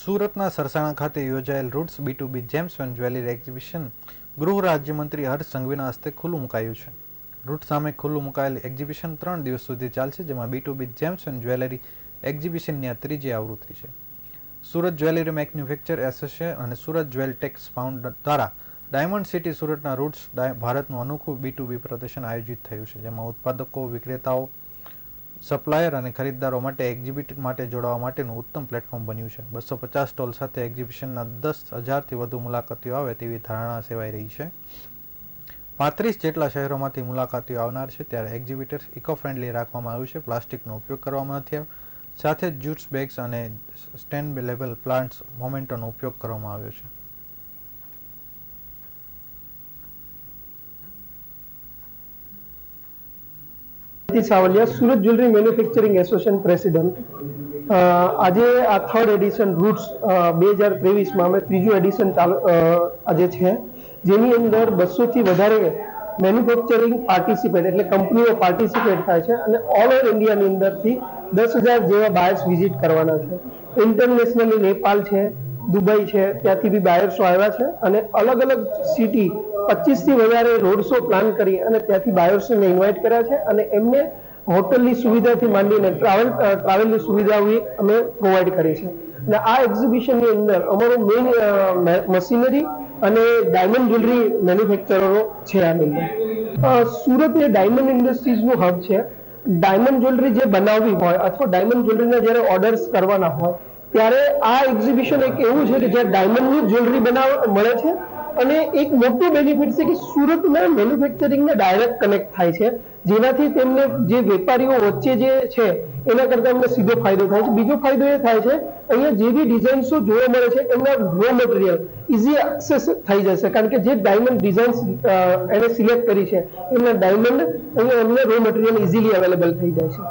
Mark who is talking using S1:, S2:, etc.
S1: સુરતના સરસાણા ખાતે યોજાયેલ roots B to B gems and jewellery exhibition ગૃહ રાજ્યમંત્રી હર્ષ સંઘવીના હસ્તે ખુલ્લું મુકાયું છે. રૂટ સામે ખુલ્લું મુકાયેલ એક્ઝિબિશન ત્રણ દિવસ સુધી ચાલશે, જેમાં B to B gems and jewellery એક્ઝિબિશનની આ ત્રીજી આવૃત્તિ છે. સુરત જ્વેલરી મેન્યુફેક્ચર એસોસિએશન અને સુરત જ્વેલ ટેક્સ ફાઉન્ડ દ્વારા ડાયમંડ સિટી સુરતના રૂટ્સ ભારતનું અનોખું બી ટુ બી પ્રદર્શન આયોજિત થયું છે, જેમાં ઉત્પાદકો, વિક્રેતાઓ સપ્લાયર અને ખરીદદારો માટે એક્ઝિબિટ માટે જોડાવા માટેનું ઉત્તમ પ્લેટફોર્મ બન્યું છે. બસો પચાસ સ્ટોલ સાથે એક્ઝિબિશનના દસ હજારથી વધુ મુલાકાતીઓ આવે તેવી ધારણા સેવાઈ રહી છે. પાંત્રીસ જેટલા શહેરોમાંથી મુલાકાતીઓ આવનાર છે ત્યારે એક્ઝિબિટર્સ ઇકો ફ્રેન્ડલી રાખવામાં આવ્યું છે. પ્લાસ્ટિકનો ઉપયોગ કરવામાં નથી આવ્યો. સાથે જ જ્યુટ્સ બેગ્સ અને સ્ટેન્ડ લેવલ પ્લાન્ટ્સ, મોમેન્ટોનો ઉપયોગ કરવામાં આવ્યો છે.
S2: Savaliya Surat jewellery manufacturing association president આજે આ થર્ડ એડિશન રૂટ્સ બે હજાર ત્રેવીસમાં અમે ત્રીજું એડિશન ચાલુ આજે છે. જેની અંદર બસોથી વધારે મેન્યુફેક્ચરિંગ પાર્ટિસિપેટ એટલે કંપનીઓ પાર્ટિસિપેટ થાય છે અને ઓલ ઓવર ઇન્ડિયાની અંદરથી દસ હજાર જેવા બાયર્સ વિઝિટ કરવાના છે. ઇન્ટરનેશનલી નેપાલ છે, દુબઈ છે, ત્યાંથી બી બાયર્સો આવ્યા છે અને અલગ અલગ સિટી પચીસથી વધારે રોડ શો પ્લાન કરી અને ત્યાંથી બાયર્સને ઇન્વાઇટ કર્યા છે અને એમને હોટલની સુવિધાથી માંડીને ટ્રાવેલ ટ્રાવેલની સુવિધા અમે પ્રોવાઈડ કરી છે. અને આ એક્ઝિબિશનની અંદર અમારું મેઇન મશીનરી અને ડાયમંડ જ્વેલરી મેન્યુફેક્ચરરો છે આની અંદર સુરત એ ડાયમંડ ઇન્ડસ્ટ્રીઝનું હબ છે. ડાયમંડ જ્વેલરી જે બનાવવી હોય અથવા ડાયમંડ જ્વેલરીના જ્યારે ઓર્ડર્સ કરવાના હોય, ત્યારે આ એક્ઝિબિશન એક એવું છે કે જ્યાં ડાયમંડની જ્વેલરી બનાવ, મળે છે અને એક મોટું બેનિફિટ છે કે સુરતના મેન્યુફેક્ચરિંગને ડાયરેક્ટ કનેક્ટ થાય છે. જેનાથી તેમને જે વેપારીઓ વચ્ચે જે છે, એના કરતાં એમને સીધો ફાયદો થાય છે. બીજો ફાયદો એ થાય છે, અહીંયા જે બી ડિઝાઇન્સો જોવા મળે છે, એમના રો મટીરિયલ ઇઝી એક્સેસ થઈ જશે. કારણ કે જે ડાયમંડ ડિઝાઇન્સ એને સિલેક્ટ કરી છે, એમના ડાયમંડ અહીંયા એમને રો મટીરિયલ ઇઝીલી અવેલેબલ થઈ જાય છે.